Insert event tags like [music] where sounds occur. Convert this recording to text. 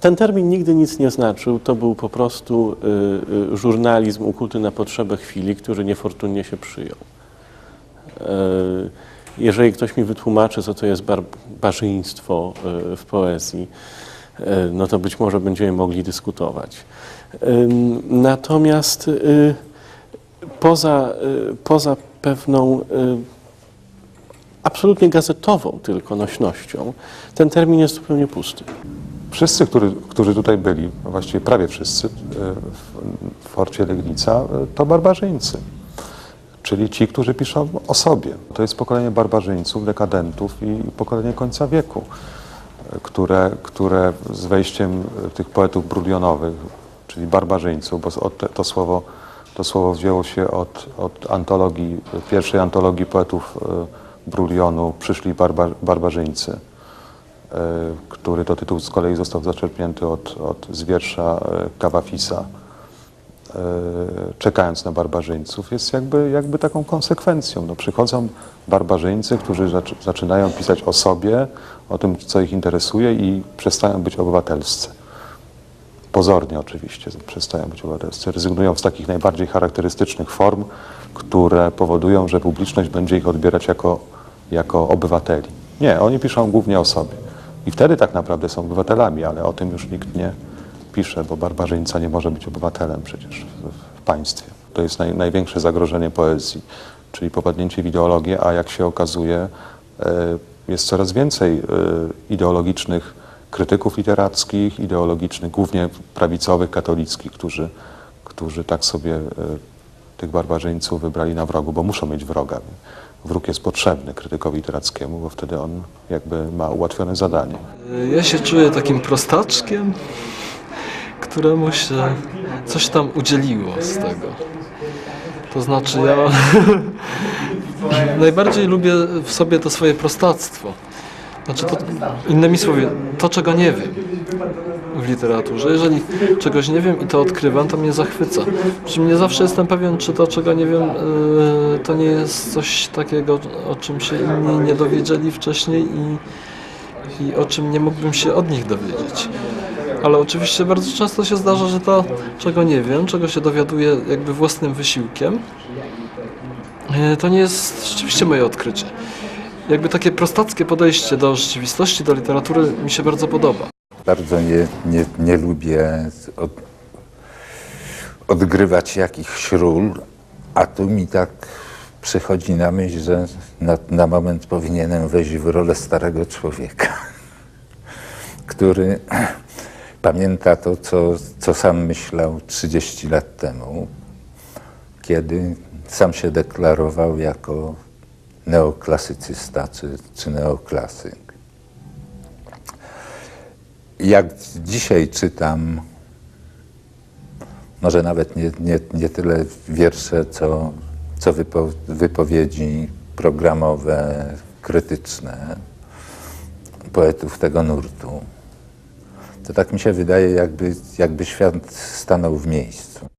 Ten termin nigdy nic nie znaczył. To był po prostu y, y, żurnalizm ukuty na potrzebę chwili, który niefortunnie się przyjął. Y, jeżeli ktoś mi wytłumaczy, co to jest bar barzyństwo y, w poezji, y, no to być może będziemy mogli dyskutować. Ym, Natomiast y, poza, y, poza pewną y, absolutnie gazetową tylko nośnością, ten termin jest zupełnie pusty. Wszyscy, który, którzy tutaj byli, a właściwie prawie wszyscy e, w, Forcie Legnica, e, to barbarzyńcy. Czyli ci, którzy piszą o sobie. To jest pokolenie barbarzyńców, dekadentów i pokolenie końca wieku, e, które, które z wejściem tych poetów brulionowych, czyli barbarzyńców, bo to, słowo, to słowo wzięło się od, od antologii, pierwszej antologii poetów brulionu, przyszli barba, barbarzyńcy który to tytuł z kolei został zaczerpnięty od, od z wiersza e, Kawafisa, e, czekając na barbarzyńców, jest jakby, jakby taką konsekwencją. No, przychodzą barbarzyńcy, którzy zac zaczynają pisać o sobie, o tym, co ich interesuje i przestają być obywatelscy. Pozornie oczywiście przestają być obywatelscy. Rezygnują z takich najbardziej charakterystycznych form, które powodują, że publiczność będzie ich odbierać jako, jako obywateli. Nie, oni piszą głównie o sobie. I wtedy tak naprawdę są obywatelami, ale o tym już nikt nie pisze, bo barbarzyńca nie może być obywatelem przecież w, w państwie. To jest naj, największe zagrożenie poezji, czyli popadnięcie w ideologię, a jak się okazuje, e, jest coraz więcej e, ideologicznych krytyków literackich, ideologicznych, głównie prawicowych, katolickich, którzy, którzy tak sobie e, tych barbarzyńców wybrali na wrogu, bo muszą mieć wroga. Wróg jest potrzebny krytykowi literackiemu, bo wtedy on jakby ma ułatwione zadanie. Ja się czuję takim prostaczkiem, któremu się coś tam udzieliło z tego. To znaczy ja [laughs] najbardziej lubię w sobie to swoje prostactwo. Znaczy to, innymi słowy, to czego nie wiem w literaturze. Jeżeli czegoś nie wiem i to odkrywam, to mnie zachwyca. Przy nie zawsze jestem pewien, czy to czego nie wiem, yy, to nie jest coś takiego, o czym się inni nie dowiedzieli wcześniej i i o czym nie mógłbym się od nich dowiedzieć. Ale oczywiście bardzo często się zdarza, że to, czego nie wiem, czego się dowiaduję jakby własnym wysiłkiem, e, to nie jest rzeczywiście moje odkrycie. Jakby takie prostackie podejście do rzeczywistości, do literatury mi się bardzo podoba. Bardzo nie, nie, nie lubię od, odgrywać jakichś ról, a tu mi tak przychodzi na myśl, że na, na moment powinienem wejść w rolę starego człowieka, [laughs] który [clears throat] pamięta to, co, co sam myślał 30 lat temu, kiedy sam się deklarował jako neoklasycysta czy, czy neoklasyk. Jak dzisiaj czytam, może nawet nie, nie, nie tyle wiersze, co, co wypo, wypowiedzi programowe, krytyczne poetów tego nurtu, to tak mi się wydaje, jakby, jakby świat stanął w miejscu.